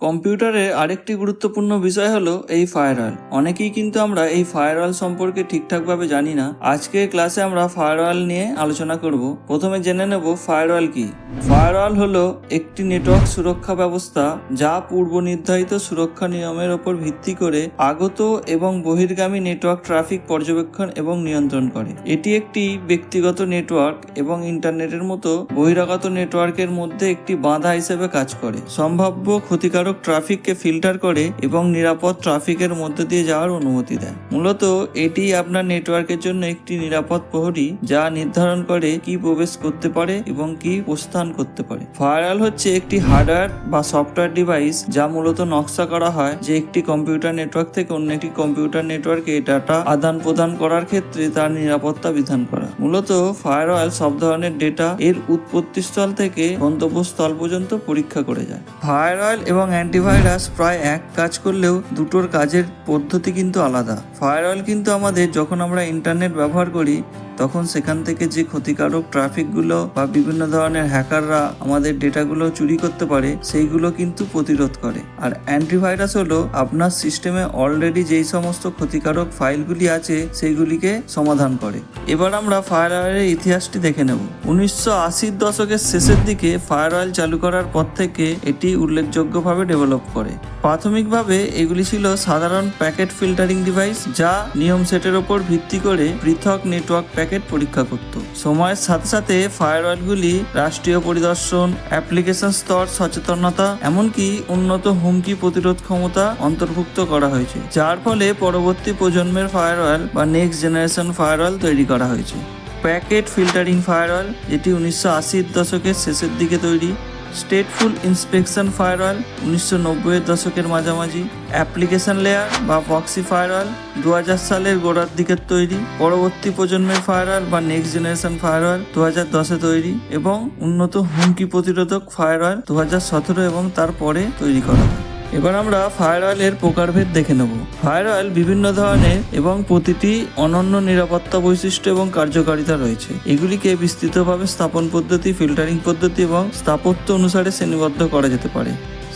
কম্পিউটারের আরেকটি গুরুত্বপূর্ণ বিষয় হলো এই ফায়ারওয়াল অনেকেই কিন্তু আমরা এই ফায়ারওয়াল সম্পর্কে ঠিকঠাকভাবে জানি না। আজকের ক্লাসে আমরা ফায়ারওয়াল নিয়ে আলোচনা করব। প্রথমে জেনে নেব ফায়ারওয়াল কি। ফায়ারওয়াল হলো একটি নেটওয়ার্ক সুরক্ষা ব্যবস্থা যা পূর্ব নির্ধারিত সুরক্ষা নিয়মের ওপর ভিত্তি করে আগত এবং বহির্গামী নেটওয়ার্ক ট্রাফিক পর্যবেক্ষণ এবং নিয়ন্ত্রণ করে। এটি একটি ব্যক্তিগত নেটওয়ার্ক এবং ইন্টারনেটের মতো বহিরাগত নেটওয়ার্কের মধ্যে একটি বাধা হিসেবে কাজ করে। সম্ভাব্য ক্ষতিকারক ট্রাফিককে ফিল্টার করে এবং নিরাপদ ট্রাফিকের মধ্যে দিয়ে যাওয়ার অনুমতি দেয়। মূলত এটি আপনার নেটওয়ার্কের জন্য একটি নিরাপদ প্রহরী যা নির্ধারণ করে কি প্রবেশ করতে পারে এবং কি প্রস্থান করতে পারে। ফায়ারওয়াল হচ্ছে একটি হার্ডওয়্যার বা সফটওয়্যার ডিভাইস যা মূলত নকশা করা হয় যে একটি কম্পিউটার নেটওয়ার্ক থেকে অন্য একটি কম্পিউটার নেটওয়ার্কে ডাটা আদান প্রদান করার ক্ষেত্রে তার নিরাপত্তা বিধান করা। মূলত ফায়ারওয়াল সব ধরনের ডেটা এর উৎপত্তিস্থল থেকে গন্তব্যস্থল পর্যন্ত পরীক্ষা করে যায়। ফায়ারওয়াল এবং অ্যান্টিভাইরাস প্রায় এক কাজ করলেও দুটোর কাজের পদ্ধতি কিন্তু আলাদা। ফায়ারওয়াল কিন্তু আমাদের যখন আমরা ইন্টারনেট ব্যবহার করি তখন সেখান থেকে যে ক্ষতিকারক ট্রাফিকগুলো বা বিভিন্ন ধরনের হ্যাকাররা আমাদের ডেটাগুলো চুরি করতে পারে, সেইগুলো কিন্তু প্রতিরোধ করে। আর অ্যান্টিভাইরাস হলো আপনার সিস্টেমে অলরেডি যেই সমস্ত ক্ষতিকারক ফাইলগুলি আছে, সেইগুলিকে সমাধান করে। এবার আমরা ফায়ারওয়ালের ইতিহাসটি দেখে নেব। উনিশশো আশির দশকের শেষের দিকে ফায়ারওয়াল চালু করার পর থেকে এটি উল্লেখযোগ্যভাবে ডেভেলপ করে। প্রাথমিকভাবে এগুলি ছিল সাধারণ প্যাকেট ফিল্টারিং ডিভাইস যা নিয়ম সেটের ওপর ভিত্তি করে পৃথক নেটওয়ার্ক প্যাকেট পরীক্ষা করত। সময়ের সাথে সাথে ফায়ারওয়ালগুলি রাষ্ট্রীয় পরিদর্শন অ্যাপ্লিকেশন স্তর, সচেতনতা, এমনকি উন্নত হুমকি প্রতিরোধ ক্ষমতা অন্তর্ভুক্ত করা হয়েছে। যার ফলে পরবর্তী প্রজন্মের ফায়ারওয়াল বা নেক্সট জেনারেশন ফায়ারওয়াল তৈরি করা হয়েছে। প্যাকেট ফিল্টারিং ফায়ারওয়াল যেটি উনিশশো আশির দশকের শেষের দিকে তৈরি স্টেটফুল ইন্সপেকশন ফায়ার ফায়ারওয়াল উনিশশো নব্বইয়ের দশকের মাঝামাঝি। অ্যাপ্লিকেশন লেয়ার বা বক্সি ফায়ার ফায়ারওয়াল দু সালের গোড়ার দিকের তৈরি। পরবর্তী প্রজন্মের ফায়ারওয়াল বা নেক্সট জেনারেশন ফায়ার ফায়ারওয়াল দু হাজার দশে তৈরি এবং উন্নত হুমকি প্রতিরোধক ফায়ার ফায়ারওয়াল দু হাজার সতেরো এবং তারপরে তৈরি করা হয়। এবার আমরা ফায়ার অয়েলের প্রকারভেদ দেখে নেব। ফায়ার অয়েল বিভিন্ন ধরনের এবং প্রতিটি অনন্য নিরাপত্তা বৈশিষ্ট্য এবং কার্যকারিতা রয়েছে। এগুলিকে বিস্তৃতভাবে স্থাপন পদ্ধতি ফিল্টারিং পদ্ধতি এবং স্থাপত্য অনুসারে শ্রেণীবদ্ধ করা যেতে পারে।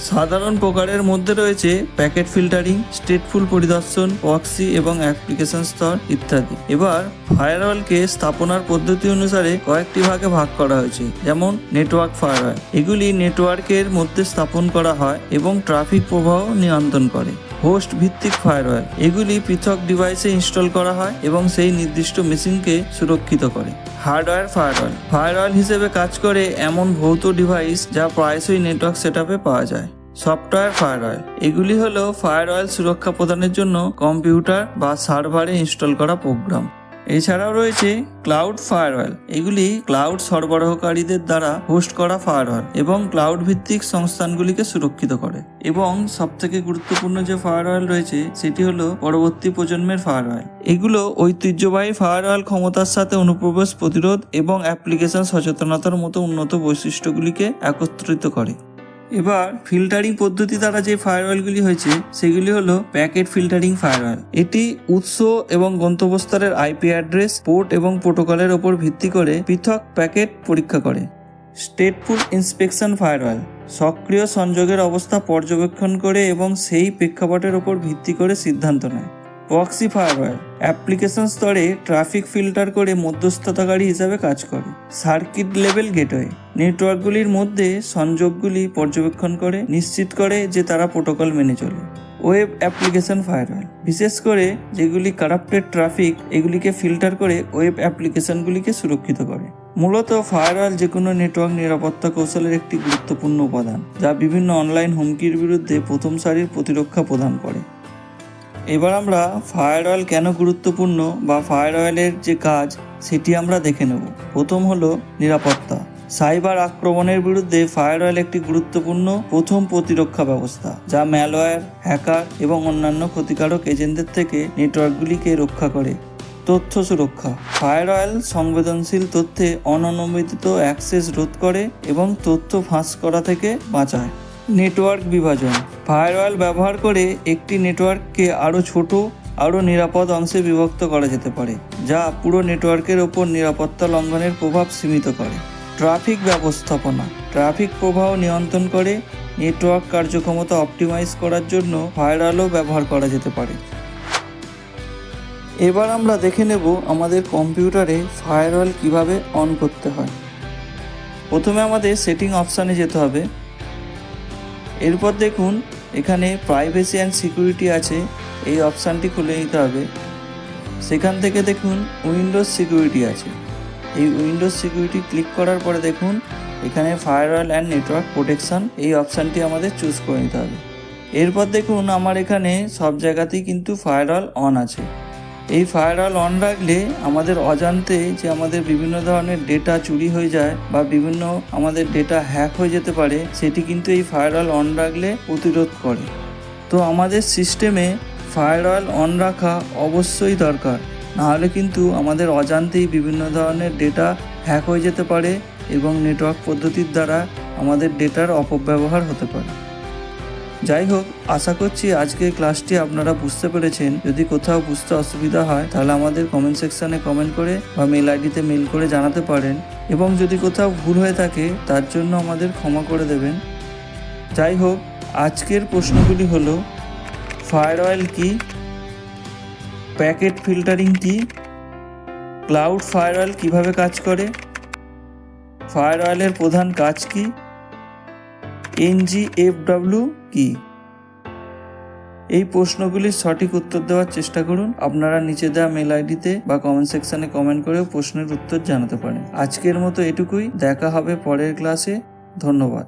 সাধারণ প্রকারের মধ্যে রয়েছে প্যাকেট ফিল্টারিং স্টেটফুল পরিদর্শন ওয়াক্সি এবং অ্যাপ্লিকেশন স্তর ইত্যাদি। এবার ফায়ারওয়ালকে স্থাপনার পদ্ধতি অনুসারে কয়েকটি ভাগে ভাগ করা হয়েছে, যেমন নেটওয়ার্ক ফায়ারওয়াল। এগুলি নেটওয়ার্কের মধ্যে স্থাপন করা হয় এবং ট্রাফিক প্রবাহ নিয়ন্ত্রণ করে। হোস্ট ভিত্তিক ফায়ারওয়াল এগুলি পৃথক ডিভাইসে ইনস্টল করা হয় এবং সেই নির্দিষ্ট মেশিনকে সুরক্ষিত করে। হার্ডওয়্যার ফায়ারওয়াল ফায়ারওয়াল হিসেবে কাজ করে এমন ভৌত ডিভাইস যা প্রায়শই নেটওয়ার্ক সেট পাওয়া যায়। সফটওয়্যার ফায়ারওয়াল এগুলি হলো ফায়ারওয়াল সুরক্ষা প্রদানের জন্য কম্পিউটার বা সার্ভারে ইনস্টল করা প্রোগ্রাম এছাড়াও রয়েছে ক্লাউড ফায়ারওয়াল এগুলি ক্লাউড সরবরাহকারীদের দ্বারা হোস্ট করা ফায়ারওয়াল এবং ক্লাউড ভিত্তিক সংস্থানগুলিকে সুরক্ষিত করে। এবং সবথেকে গুরুত্বপূর্ণ যে ফায়ারওয়াল রয়েছে, সেটি হলো পরবর্তী প্রজন্মের ফায়ারওয়াল এগুলো ঐতিহ্যবাহী ফায়ারওয়াল ক্ষমতার সাথে অনুপ্রবেশ প্রতিরোধ এবং অ্যাপ্লিকেশন সচেতনতার মতো উন্নত বৈশিষ্ট্যগুলিকে একত্রিত করে। এবার ফিল্টারিং পদ্ধতি দ্বারা যে ফায়ারওয়ালগুলি হয়েছে, সেগুলি হলো প্যাকেট ফিল্টারিং ফায়ারওয়াল এটি উৎস এবং গন্তব্যস্তরের আইপি অ্যাড্রেস পোর্ট এবং প্রোটোকলের ওপর ভিত্তি করে পৃথক প্যাকেট পরীক্ষা করে। স্টেটফুল ইন্সপেকশন ফায়ারওয়াল সক্রিয় সংযোগের অবস্থা পর্যবেক্ষণ করে এবং সেই প্রেক্ষাপটের ওপর ভিত্তি করে সিদ্ধান্ত নেয়। প্রক্সি ফায়ারওয়াল অ্যাপ্লিকেশন স্তরে ট্রাফিক ফিল্টার করে মধ্যস্থতাকারী হিসাবে কাজ করে। সার্কিট লেভেল গেটওয়ে নেটওয়ার্কগুলির মধ্যে সংযোগগুলি পর্যবেক্ষণ করে, নিশ্চিত করে যে তারা প্রোটোকল মেনে চলে। ওয়েব অ্যাপ্লিকেশন ফায়ারওয়াল বিশেষ করে যেগুলি কারাপ্টেড ট্রাফিক এগুলিকে ফিল্টার করে ওয়েব অ্যাপ্লিকেশনগুলিকে সুরক্ষিত করে। মূলত ফায়ারওয়াল যে কোনো নেটওয়ার্ক নিরাপত্তা কৌশলের একটি গুরুত্বপূর্ণ উপাদান, যা বিভিন্ন অনলাইন হুমকির বিরুদ্ধে প্রথম সারির প্রতিরক্ষা প্রদান করে। এবার আমরা ফায়ার অয়েল কেন গুরুত্বপূর্ণ বা ফায়ার অয়েলের যে কাজ, সেটি আমরা দেখে নেব। প্রথম হলো নিরাপত্তা। সাইবার আক্রমণের বিরুদ্ধে ফায়ার অয়েল একটি গুরুত্বপূর্ণ প্রথম প্রতিরক্ষা ব্যবস্থা, যা ম্যালওয়্যার হ্যাকার এবং অন্যান্য ক্ষতিকারক এজেন্টদের থেকে নেটওয়ার্কগুলিকে রক্ষা করে। তথ্য সুরক্ষা। ফায়ার অয়েল সংবেদনশীল তথ্যে অননুমোদিত অ্যাক্সেস রোধ করে এবং তথ্য ফাঁস করা থেকে বাঁচায়। নেটওয়ার্ক বিভাজন। ফায়ারওয়াল ব্যবহার করে একটি নেটওয়ার্ককে আরও ছোট, আরও নিরাপদ অংশে বিভক্ত করা যেতে পারে, যা পুরো নেটওয়ার্কের ওপর নিরাপত্তা লঙ্ঘনের প্রভাব সীমিত করে। ট্রাফিক ব্যবস্থাপনা। ট্রাফিক প্রবাহ নিয়ন্ত্রণ করে নেটওয়ার্ক কার্যক্ষমতা অপটিমাইজ করার জন্য ফায়ারওয়ালও ব্যবহার করা যেতে পারে। এবার আমরা দেখে নেব আমাদের কম্পিউটারে ফায়ারওয়াল কীভাবে অন করতে হয়। প্রথমে আমাদের সেটিং অপশানে যেতে হবে। এরপর দেখুন, এখানে প্রাইভেসি অ্যান্ড সিকিউরিটি আছে, এই অপশানটি খুলে নিতে হবে। সেখান থেকে দেখুন উইন্ডোজ সিকিউরিটি আছে। এই উইন্ডোজ সিকিউরিটি ক্লিক করার পরে দেখুন, এখানে ফায়ারওয়াল অ্যান্ড নেটওয়ার্ক প্রোটেকশন এই অপশানটি আমাদের চুজ করে নিতে হবে। এরপর দেখুন, আমার এখানে সব জায়গাতেই কিন্তু ফায়ারওয়াল অন আছে। এই ফায়ারওয়াল অন রাখলে আমাদের অজান্তে যে আমাদের বিভিন্ন ধরনের ডেটা চুরি হয়ে যায় বা বিভিন্ন আমাদের ডেটা হ্যাক হয়ে যেতে পারে, সেটি কিন্তু এই ফায়ারওয়াল অন রাখলে প্রতিরোধ করে। তো আমাদের সিস্টেমে ফায়ারওয়াল অন রাখা অবশ্যই দরকার। নাহলে কিন্তু আমাদের অজান্তেই বিভিন্ন ধরনের ডেটা হ্যাক হয়ে যেতে পারে এবং নেটওয়ার্ক পদ্ধতির দ্বারা আমাদের ডেটার অপব্যবহার হতে পারে। যাই হোক, আশা করছি আজকের ক্লাসটি আপনারা বুঝতে পেরেছেন। যদি কোথাও বুঝতে অসুবিধা হয়, তাহলে আমাদের কমেন্ট সেকশানে কমেন্ট করে বা মেল আইডিতে মেল করে জানাতে পারেন। এবং যদি কোথাও ভুল হয়ে থাকে, তার জন্য আমাদের ক্ষমা করে দেবেন। যাই হোক, আজকের প্রশ্নগুলি হলো ফায়ারওয়েল কি? প্যাকেট ফিল্টারিং কি? ক্লাউড ফায়ার অয়েল কীভাবে কাজ করে? ফায়ার অয়েলের প্রধান কাজ কি? এনজিএফডব্লিউ কি? এই প্রশ্নগুলির সঠিক উত্তর দেওয়ার চেষ্টা করুন। আপনারা নিচে দেওয়া মেল আইডিতে বা কমেন্ট সেকশনে কমেন্ট করেও প্রশ্নের উত্তর জানাতে পারেন। আজকের মতো এটুকুই। দেখা হবে পরের ক্লাসে ধন্যবাদ।